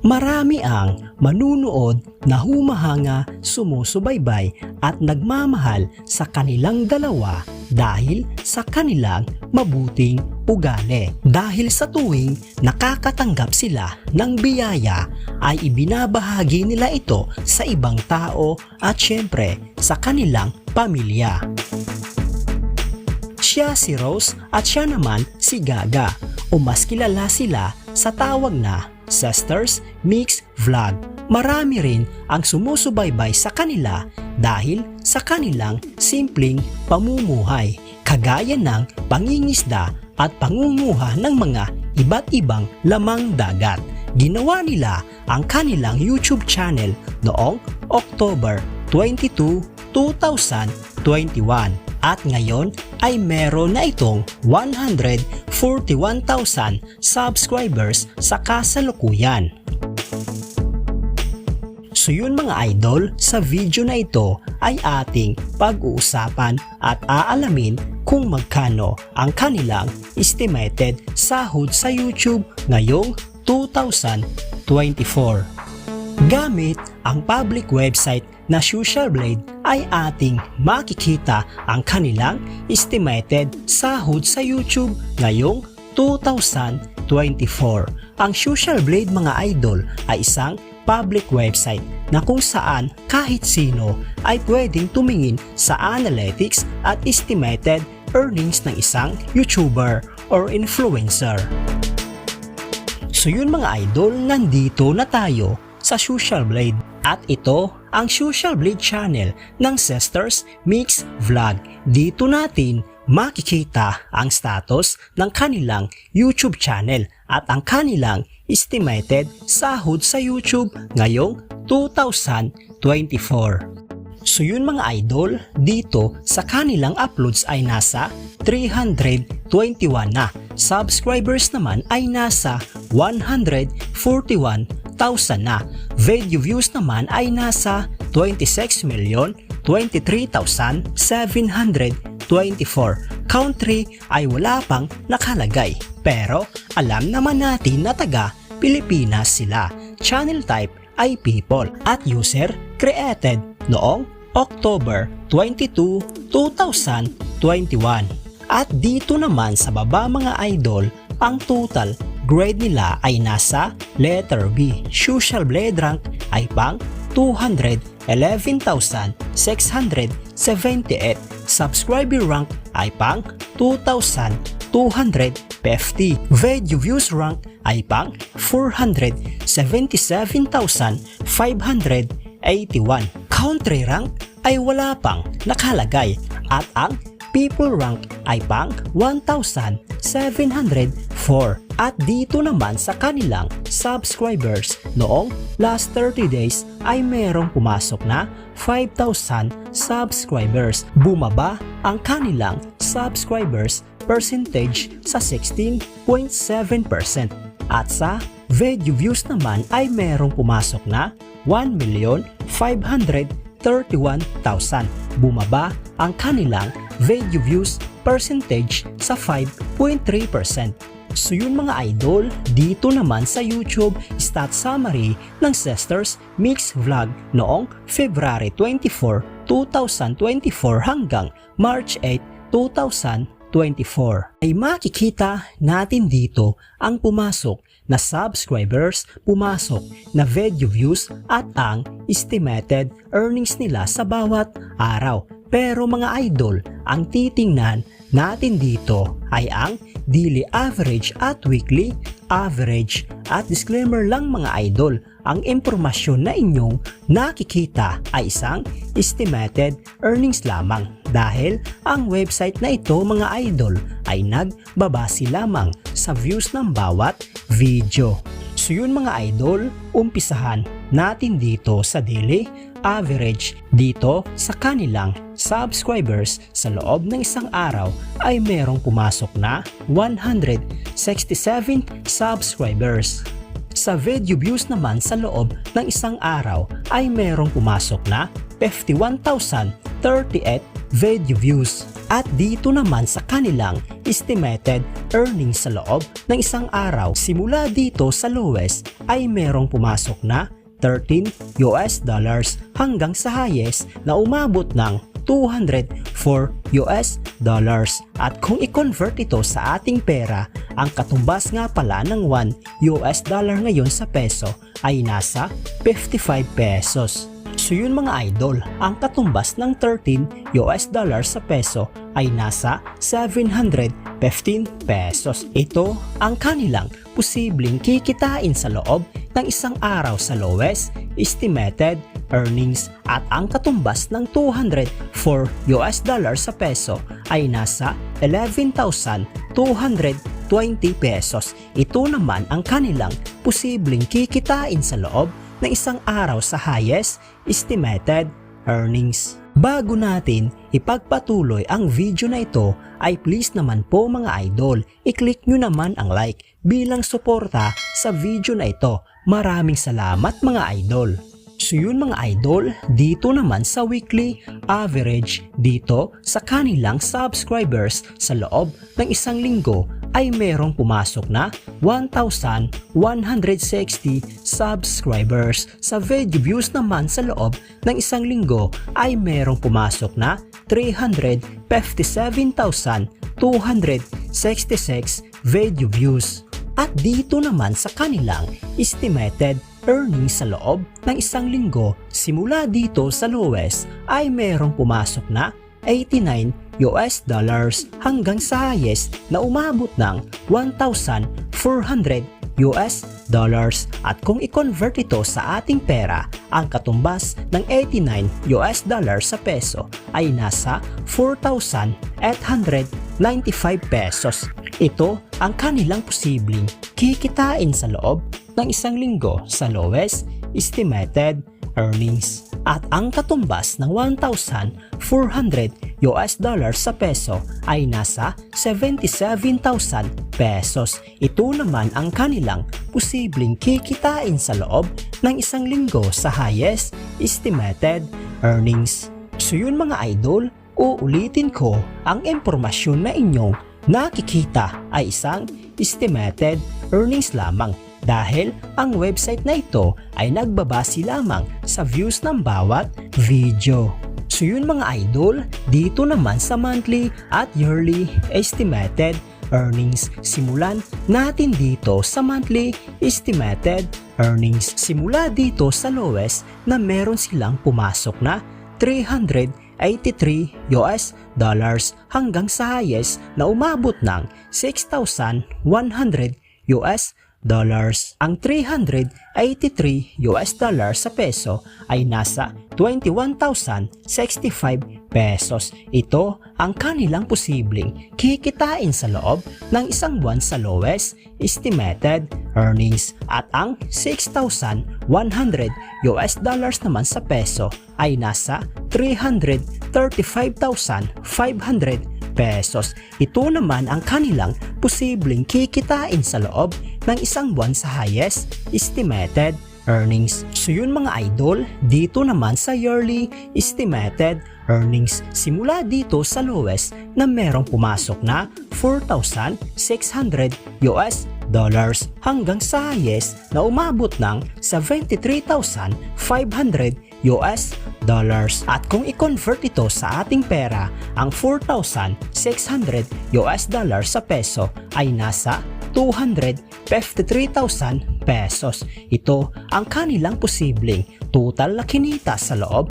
Marami ang manunood na humahanga, sumusubaybay at nagmamahal sa kanilang dalawa dahil sa kanilang mabuting ugali. Dahil sa tuwing nakakatanggap sila ng biyaya ay ibinabahagi nila ito sa ibang tao at syempre sa kanilang pamilya. Siya si Rose at siya naman si Gaga o mas kilala sila sa tawag na Sisters Mix Vlog. Marami rin ang sumusubaybay sa kanila dahil sa kanilang simpleng pamumuhay kagaya ng pangingisda at pangunguha ng mga iba't ibang lamang dagat. Ginawa nila ang kanilang YouTube channel noong October 22, 2021 at ngayon ay meron na itong 141,000 subscribers sa kasalukuyan. So yun mga idol, sa video na ito ay ating pag-uusapan at aalamin kung magkano ang kanilang estimated sahod sa YouTube ngayong 2024. Gamit ang public website na Social Blade ay ating makikita ang kanilang estimated sahod sa YouTube ngayong 2024. Ang Social Blade mga idol ay isang public website na kung saan kahit sino ay pwedeng tumingin sa analytics at estimated earnings ng isang YouTuber or influencer. So yun mga idol, nandito na tayo sa Social Blade. At ito ang Social Blade channel ng Sisters Mix Vlog. Dito natin makikita ang status ng kanilang YouTube channel at ang kanilang estimated sahod sa YouTube ngayong 2024. So yun mga idol, dito sa kanilang uploads ay nasa 321 na. Subscribers naman ay nasa 141,000 na. Video views naman ay nasa 26 million 23,724. Country ay wala pang nakalagay. Pero alam naman natin na taga Pilipinas sila. Channel type ay people at user created noong October 22, 2021. At dito naman sa baba mga idol, ang total grade nila ay nasa letter B. Social Blade rank ay pang 211,678. Subscriber rank ay pang 2,250. Video views rank ay pang 477,581. Country rank ay wala pang nakalagay at ang people rank ay pang 1,704 at dito naman sa kanilang subscribers noong last 30 days ay merong pumasok na 5,000 subscribers. Bumaba ang kanilang subscribers percentage sa 16.7% at sa video views naman ay merong pumasok na 1,531,000. Bumaba ang kanilang video views percentage sa 5.3%. So yun mga idol, dito naman sa YouTube stat summary ng Sisters Mix Vlog noong February 24, 2024 hanggang March 8, 2024 ay makikita natin dito ang pumasok na subscribers, pumasok na video views at ang estimated earnings nila sa bawat araw. Pero mga idol, ang titingnan natin dito ay ang daily average at weekly average. At disclaimer lang mga idol, ang impormasyon na inyong nakikita ay isang estimated earnings lamang dahil ang website na ito mga idol ay nagbabase lamang sa views ng bawat video. So yun mga idol, umpisahan natin dito sa daily average dito sa kanilang subscribers sa loob ng isang araw ay merong pumasok na 167 subscribers. Sa video views naman sa loob ng isang araw ay merong pumasok na 51,038 video views. At dito naman sa kanilang estimated earnings sa loob ng isang araw, simula dito sa lowest ay merong pumasok na 13 US dollars hanggang sa highest na umabot ng 204 US dollars. At kung i-convert ito sa ating pera, ang katumbas nga pala ng 1 US dollar ngayon sa peso ay nasa 55 pesos. So yun mga idol, ang katumbas ng 13 US dollar sa peso ay nasa 715 pesos. Ito ang kanilang posibleng kikitain sa loob ng isang araw sa lowest estimated earnings at ang katumbas ng 204 US dollar sa peso ay nasa 11,220 pesos. Ito naman ang kanilang posibleng kikitain sa loob ng isang araw sa highest estimated earnings. Bago natin ipagpatuloy ang video na ito ay please naman po mga idol, i-click nyo naman ang like bilang suporta sa video na ito. Maraming salamat mga idol. So yun mga idol, dito naman sa weekly average dito sa kanilang subscribers sa loob ng isang linggo ay merong pumasok na 1,160 subscribers. Sa video views naman sa loob ng isang linggo ay merong pumasok na 357,266 video views. At dito naman sa kanilang estimated earnings sa loob ng isang linggo simula dito sa lowest ay merong pumasok na 89 US dollars hanggang sa highest na umabot ng 1,400 US dollars at kung i-convert ito sa ating pera, ang katumbas ng 89 US dollars sa peso ay nasa 4,895 pesos. Ito ang kanilang posibleng kikitain sa loob ng isang linggo sa lowest estimated earnings. At ang katumbas ng 1,400 US dollars sa peso ay nasa 77,000 pesos. Ito naman ang kanilang posibleng kikitain sa loob ng isang linggo sa highest estimated earnings. So yun mga idol, uulitin ko ang impormasyon na inyong nakikita ay isang estimated earnings lamang dahil ang website na ito ay nagbabase lamang sa views ng bawat video. So yun mga idol, dito naman sa monthly at yearly estimated earnings. Simulan natin dito sa monthly estimated earnings. Simula dito sa lowest na meron silang pumasok na 383 US dollars hanggang sa highest na umabot ng 6,100 US dollars. Ang 383 US dollars sa peso ay nasa 21,065 pesos. Ito ang kanilang posibleng kikitain sa loob ng isang buwan sa lowest estimated earnings at ang 6,100 US dollars naman sa peso ay nasa 335,500 pesos. Ito naman ang kanilang posibleng kikitain sa loob ng isang buwan sa highest estimated earnings. So yun mga idol, dito naman sa yearly estimated earnings. Simula dito sa lowest na merong pumasok na 4,600 US dollars hanggang sa highest na umabot ng 73,500 US dollars. At kung i-convert ito sa ating pera, ang 4,600 US dollars sa peso ay nasa 253,000 pesos. Ito ang kanilang posibleng total na kinita sa loob